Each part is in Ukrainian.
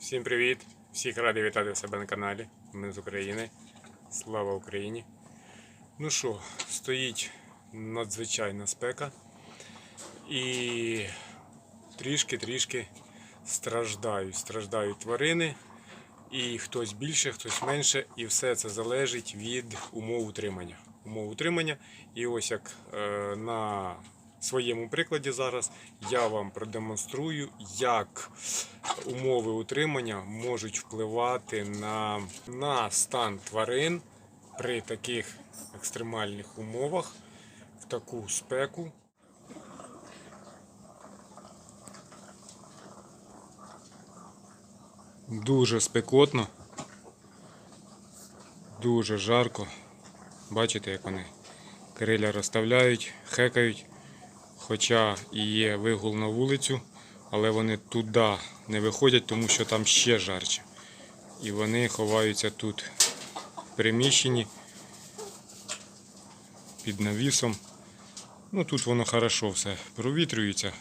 Всім привіт! Всіх радий вітати себе на каналі. Ми з України. Слава Україні! Ну що, стоїть надзвичайна спека. І трішки-трішки страждають. Страждають тварини. І хтось більше, хтось менше. І все це залежить від умов утримання. Умов утримання. І ось як е, на своєму прикладі зараз я вам продемонструю, як умови утримання можуть впливати на, на стан тварин при таких екстремальних умовах, в таку спеку. Дуже спекотно, дуже жарко. Бачите, як вони криля розставляють, хекають. Хоча і є вигул на вулицю, але вони туди не виходять, тому що там ще жарче. І вони ховаються тут в приміщенні під навісом. Ну тут воно хорошо все провітрюється.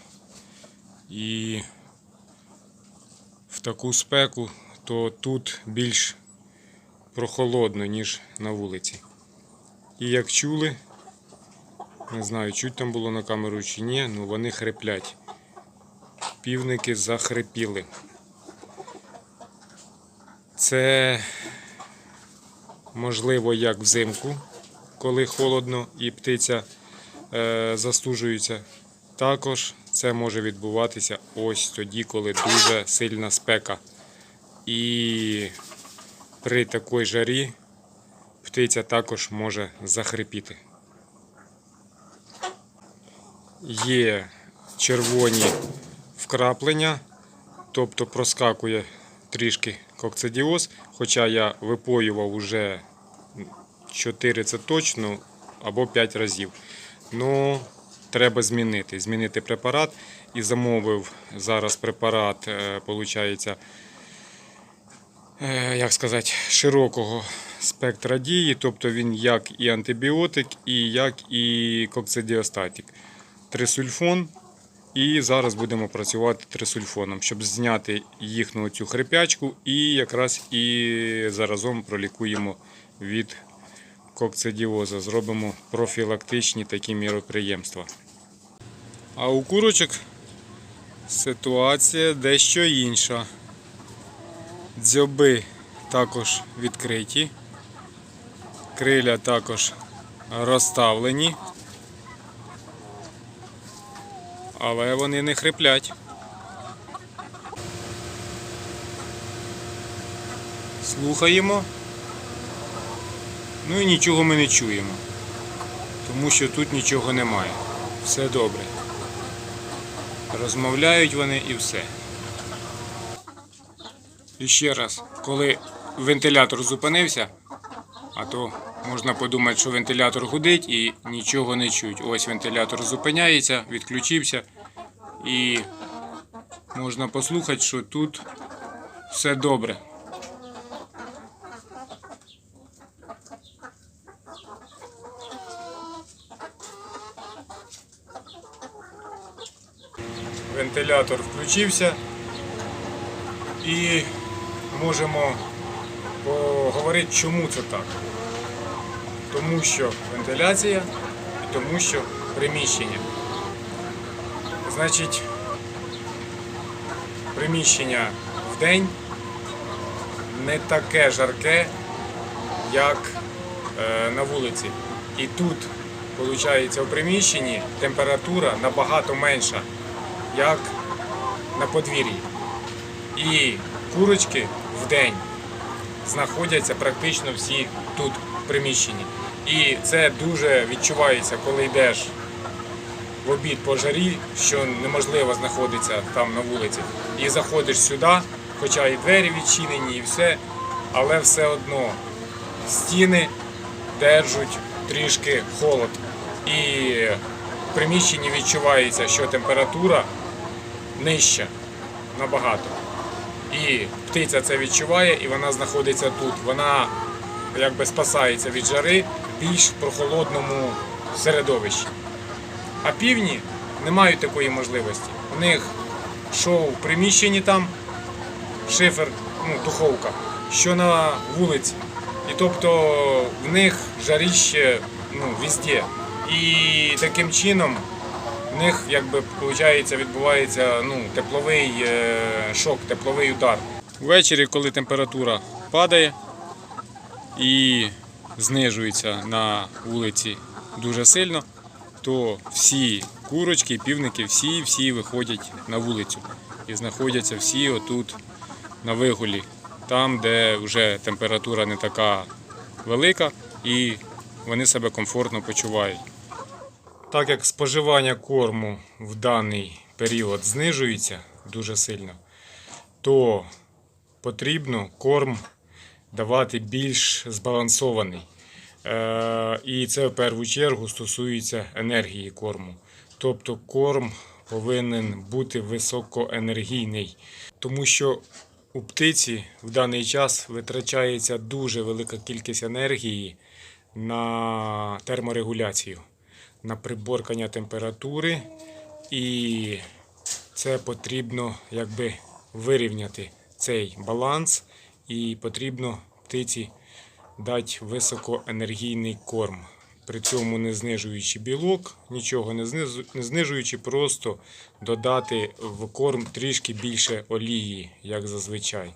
І в таку спеку, то тут більш прохолодно, ніж на вулиці. І як чули, не знаю, чуть там було на камеру чи ні, але вони хриплять. Півники захрипіли. Це можливо як взимку, коли холодно і птиця е, застужується. Також це може відбуватися ось тоді, коли дуже сильна спека. І при такій жарі птиця також може захрипіти. Є червоні вкраплення, тобто проскакує трішки кокцидіоз, хоча я випоював уже 4 це точно або 5 разів. Ну, треба змінити. Змінити препарат і замовив зараз препарат, е, получається, е, як сказати, широкого спектра дії, тобто він як і антибіотик, і як і кокцидіостатик. Трисульфон. І зараз будемо працювати трисульфоном, щоб зняти їхню цю хрипячку і якраз і заразом пролікуємо від кокцидіоза. Зробимо профілактичні такі міроприємства. А у курочок ситуація дещо інша. Дзьоби також відкриті, криля також розставлені. Але вони не хриплять. Слухаємо. Ну і нічого ми не чуємо. Тому що тут нічого немає. Все добре. Розмовляють вони і все. І ще раз, коли вентилятор зупинився, а то можна подумати, що вентилятор гудить і нічого не чуть. Ось вентилятор зупиняється, відключився і можна послухати, що тут все добре. Вентилятор включився і можемо поговорити, чому це так. Тому що вентиляція і тому що приміщення. Значить, приміщення в день не таке жарке, як е, на вулиці. І тут, виходить, у приміщенні температура набагато менша, як на подвір'ї. І курочки в день знаходяться практично всі тут в приміщенні. І це дуже відчувається, коли йдеш в обід по жарі, що неможливо знаходитися там на вулиці. І заходиш сюди, хоча і двері відчинені, і все, але все одно стіни держать трішки холод. І в приміщенні відчувається, що температура нижча набагато. І птиця це відчуває, і вона знаходиться тут. Вона якби спасається від жари більш прохолодному середовищі. А півні не мають такої можливості. У них шоу в приміщенні там, шифер, ну, духовка, що на вулиці. І тобто в них жаріще ну, везде. І таким чином в них якби виходить, відбувається ну, тепловий е, шок, тепловий удар. Ввечері, коли температура падає і знижується на вулиці дуже сильно, то всі курочки, півники, всі, всі виходять на вулицю і знаходяться всі отут на вигулі, там, де вже температура не така велика і вони себе комфортно почувають. Так як споживання корму в даний період знижується дуже сильно, то потрібно корм давати більш збалансований. Е, І це в першу чергу стосується енергії корму. Тобто корм повинен бути високоенергійний, тому що у птиці в даний час витрачається дуже велика кількість енергії на терморегуляцію, на приборкання температури, і це потрібно якби вирівняти цей баланс, і потрібно птиці дати високоенергійний корм. При цьому не знижуючи білок, нічого не знижуючи, просто додати в корм трішки більше олії, як зазвичай.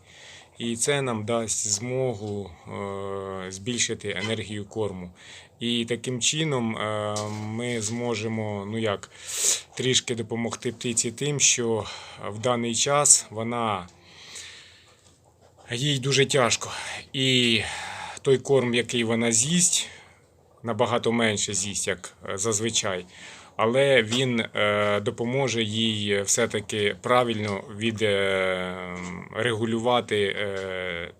І це нам дасть змогу е, збільшити енергію корму. І таким чином е, ми зможемо ну як, трішки допомогти птиці тим, що в даний час вона їй дуже тяжко. І той корм, який вона з'їсть, набагато менше з'їсть, як е, зазвичай. Але він е, допоможе їй все-таки правильно від, е,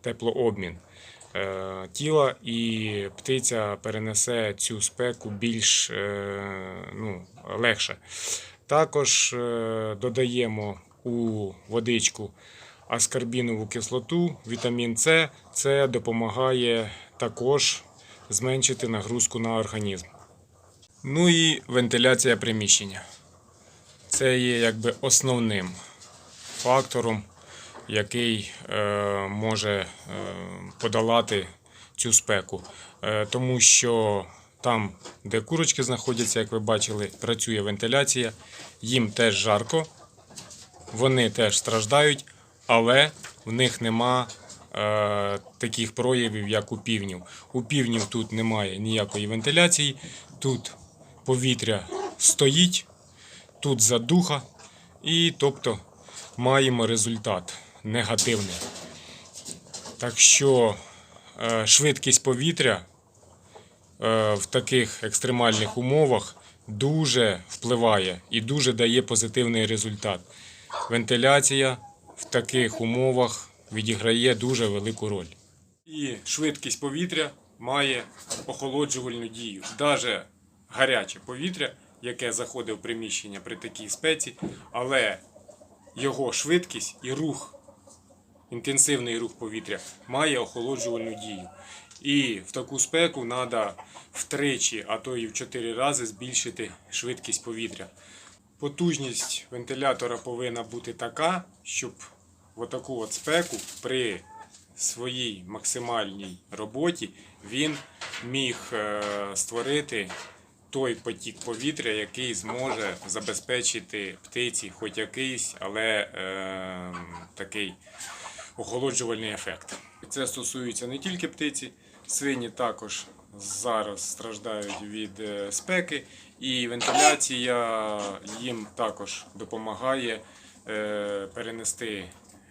теплообмін тіла, і птиця перенесе цю спеку більш ну, легше. Також додаємо у водичку аскорбінову кислоту, вітамін С. Це допомагає також зменшити нагрузку на організм. Ну і вентиляція приміщення. Це є якби основним фактором, який е, може е, подолати цю спеку. Е, тому що там, де курочки знаходяться, як ви бачили, працює вентиляція, їм теж жарко, вони теж страждають, але в них нема е, таких проявів, як у півнів. У півнів тут немає ніякої вентиляції, тут повітря стоїть, тут задуха, і тобто маємо результат негативний. Так що е, швидкість повітря е, в таких екстремальних умовах дуже впливає і дуже дає позитивний результат. Вентиляція в таких умовах відіграє дуже велику роль. І швидкість повітря має охолоджувальну дію. Навіть гаряче повітря, яке заходить в приміщення при такій спеці, але його швидкість і рух, інтенсивний рух повітря має охолоджувальну дію. І в таку спеку треба втричі, а то і в чотири рази збільшити швидкість повітря. Потужність вентилятора повинна бути така, щоб в таку от спеку при своїй максимальній роботі він міг е, створити той потік повітря, який зможе забезпечити птиці хоч якийсь, але е, такий охолоджувальний ефект. Це стосується не тільки птиці, свині також зараз страждають від е, спеки, і вентиляція їм також допомагає е, перенести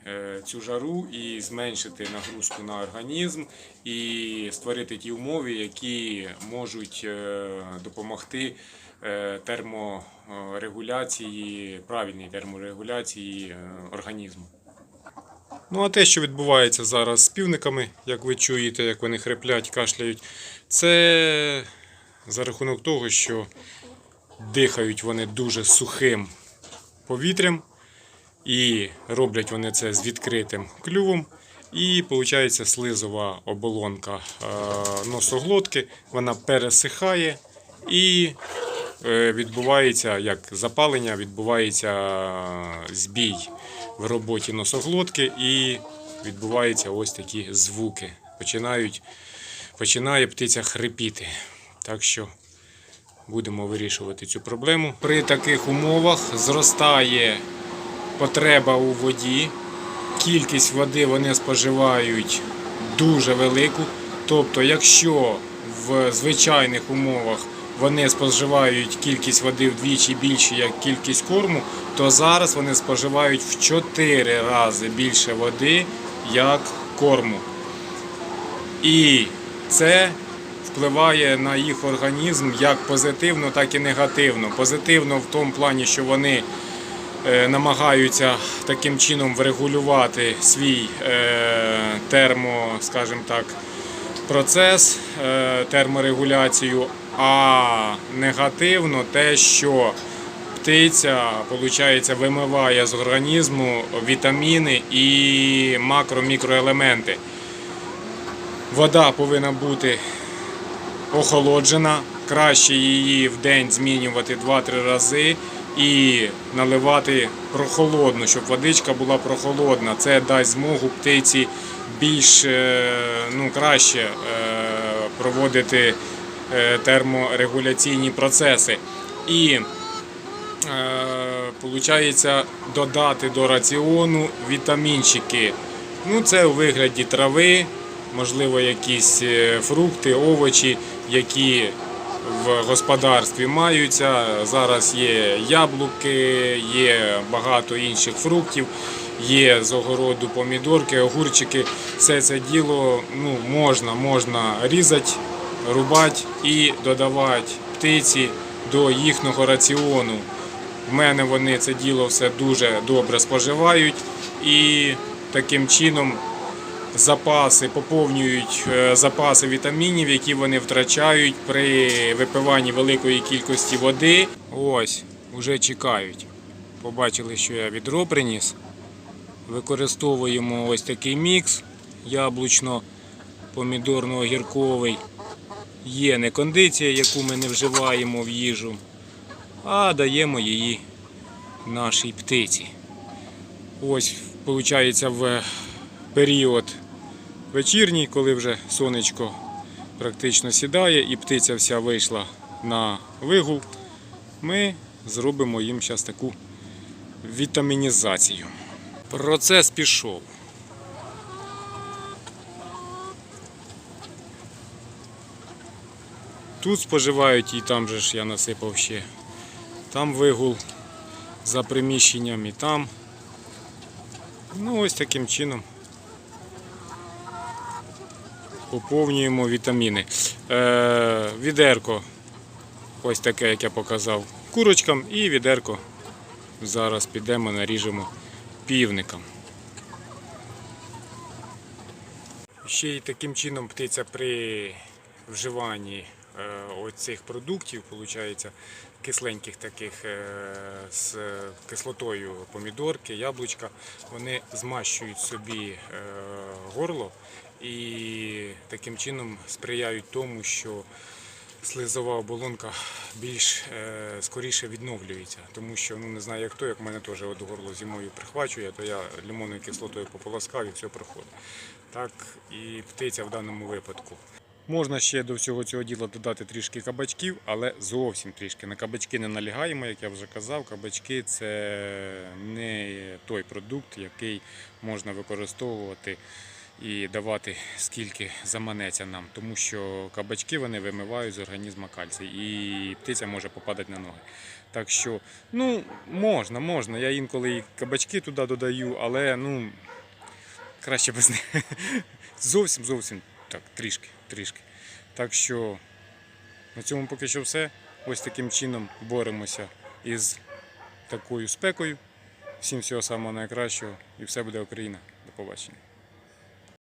е, цю жару і зменшити нагрузку на організм, і створити ті умови, які можуть допомогти терморегуляції, правильній терморегуляції організму. Ну, а те, що відбувається зараз з півниками, як ви чуєте, як вони хриплять, кашляють, це за рахунок того, що дихають вони дуже сухим повітрям, і роблять вони це з відкритим клювом. І виходить слизова оболонка е, носоглотки, вона пересихає і відбувається як запалення, відбувається е, збій в роботі носоглотки і відбуваються ось такі звуки. Починають, починає птиця хрипіти. Так що будемо вирішувати цю проблему. При таких умовах зростає потреба у воді. Кількість води вони споживають дуже велику. Тобто, якщо в звичайних умовах вони споживають кількість води вдвічі більше, як кількість корму, то зараз вони споживають в 4 рази більше води, як корму. І це впливає на їх організм як позитивно, так і негативно. Позитивно в тому плані, що вони е, намагаються таким чином врегулювати свій е, термо, скажімо так, процес, е, терморегуляцію, а негативно те, що птиця виходить, вимиває з організму вітаміни і макро-мікроелементи. Вода повинна бути охолоджена. Краще її в день змінювати 2-3 рази і наливати прохолодну, щоб водичка була прохолодна. Це дасть змогу птиці більш е, ну, краще е, проводити терморегуляційні процеси. І Получається додати до раціону вітамінчики. Ну, це у вигляді трави, можливо, якісь е, фрукти, овочі, які в господарстві маються. Зараз є яблуки, є багато інших фруктів, є з огороду помідорки, огурчики. Все це діло ну, можна, можна різати, рубати і додавати птиці до їхнього раціону. В мене вони це діло все дуже добре споживають і таким чином запаси поповнюють е, запаси вітамінів, які вони втрачають при випиванні великої кількості води. Ось, вже чекають. Побачили, що я відро приніс. Використовуємо ось такий мікс яблучно-помідорно-огірковий. Є не кондиція, яку ми не вживаємо в їжу а даємо її нашій птиці. Ось, виходить, в період вечірній, коли вже сонечко практично сідає і птиця вся вийшла на вигул, ми зробимо їм зараз таку вітамінізацію. Процес пішов. Тут споживають і там же ж я насипав ще там вигул за приміщенням і там. Ну ось таким чином поповнюємо вітаміни. Е, Відерко, ось таке, як я показав, курочкам і відерко зараз підемо, наріжемо півникам. Ще й таким чином птиця при вживанні оцих продуктів, виходить, кисленьких таких е, з кислотою помідорки, яблучка, вони змащують собі е, горло і таким чином сприяють тому, що слизова оболонка більш е, скоріше відновлюється, тому що ну не знаю як то, як в мене теж от горло зимою прихвачує, то я лимонною кислотою пополоскав і все проходить. Так і птиця в даному випадку. Можна ще до всього цього діла додати трішки кабачків, але зовсім трішки. На кабачки не налігаємо, як я вже казав. Кабачки це не той продукт, який можна використовувати і давати скільки заманеться нам, тому що кабачки вони вимивають з організму кальцій і птиця може попадати на ноги. Так що, ну, можна, можна. Я інколи і кабачки туди додаю, але ну, краще без них. Зовсім зовсім так, трішки, трішки. Так що на цьому поки що все. Ось таким чином боремося із такою спекою. Всім всього самого найкращого і все буде Україна. До побачення.